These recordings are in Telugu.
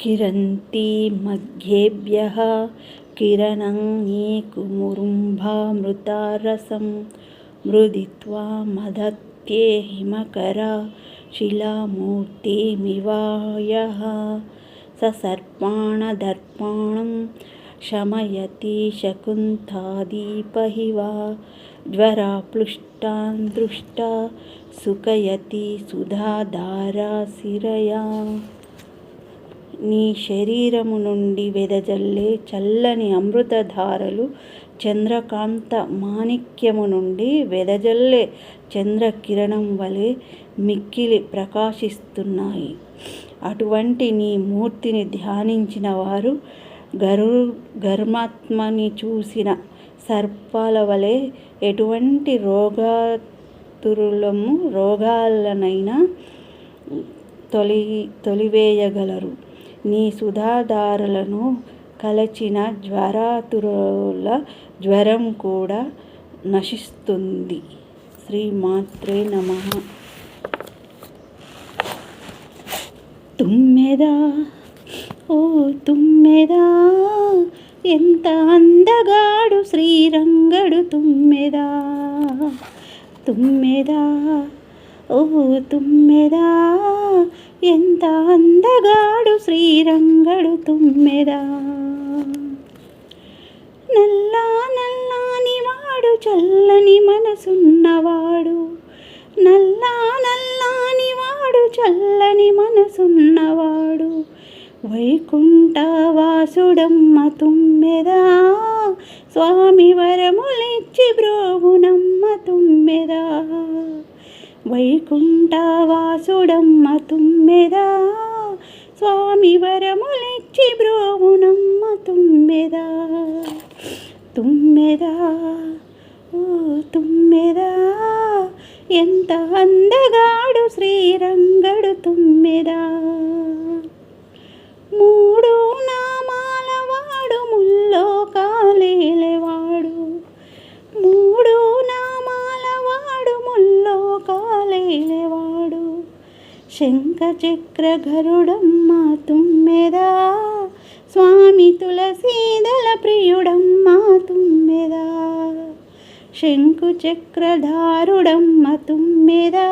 किरन्ति मघ्येभ्यः किरणङ्गे कुमुरुम्भामृतारसं मृदित्वा मदत्ये हिमकरा शिलामूर्तिमिवायः ससर्पाणदर्पाणं शमयति शकुन्तादीपहि वा ज्वराप्लुष्टान् दृष्टा सुकयति सुधाधारा सिरया నీ శరీరము నుండి వెదజల్లే చల్లని అమృతధారలు చంద్రకాంత మాణిక్యము నుండి వెదజల్లే చంద్రకిరణం వలె మిక్కిలి ప్రకాశిస్తున్నాయి. అటువంటి నీ మూర్తిని ధ్యానించిన వారు గరు గర్మాత్మని చూసిన సర్పాల వలె ఎటువంటి రోగాతురులము రోగాలనైనా తొలి తొలివేయగలరు. నీ సుధాధారలను కలచిన జ్వరాతురుల జ్వరం కూడా నశిస్తుంది. శ్రీమాత్రే నమ. తుమ్మెదా ఓ తుమ్మెదా ఎంత అందగాడు శ్రీరంగడు తుమ్మెదా. తుమ్మెదా ఓ తుమ్మెదా ఎంత అందగాడు శ్రీరంగడు తుమ్మెదా. నల్లా నల్లాని వాడు చల్లని మనసున్నవాడు. నల్లా నల్లాని వాడు చల్లని మనసున్నవాడు. వైకుంఠవాసుడమ్మ తుమ్మెదా స్వామి వరములిచ్చి బ్రోవునమ్మ తుమ్మెదా. వైకుంఠవాసుడమ్మ తుమ్మెదా. స్వామి వరములిచ్చి బ్రోవునమ్మ తుమ్మెదా. తుమ్మెదా ఓ తుమ్మెదా. ఎంత అందగాడు శ్రీరంగడు తుమ్మెదా. కాలేలేవాడు శంఖ చక్ర గరుడమ్మ తుమ్మెదా. స్వామి తులసీదల ప్రియుడమ్మ తుమ్మెదా. శంకు చక్రధారుడమ్మ తుమ్మెదా.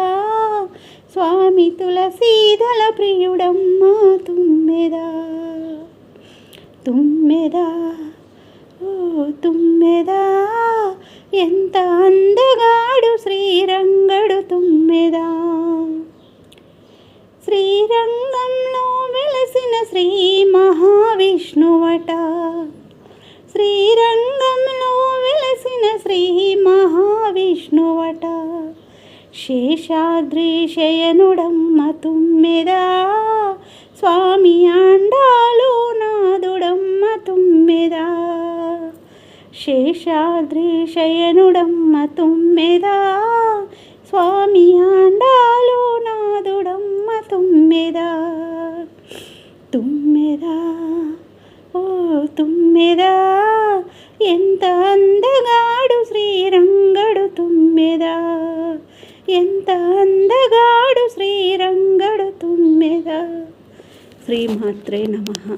స్వామి తులసీదల ప్రియుడమ్మ తుమ్మెదా తుమ్మెదా ఓ తుమ్మెదా ఎంత అందగాడు శ్రీరంగడు తుమ్మెదా. శ్రీరంగంలో వెలసిన శ్రీ మహావిష్ణువట. శ్రీరంగంలో వెలసిన శ్రీ మహావిష్ణువట. శేషాద్రి శయనుడమ్మ తుమ్మెదా. స్వామి ఆండాలు నాదుడమ్మ తుమ్మెదా. శేషాద్రిశయనుడమ్మ తుమ్మెదా. స్వామి ఆండాలు నాదుడమ్మ తుమ్మెదా. తుమ్మెదా ఓ తుమ్మెదా. ఎంత అందగాడు శ్రీరంగడు తుమ్మెదా. ఎంత అందగాడు శ్రీరంగడు తుమ్మెదా. శ్రీమాత్రే నమ.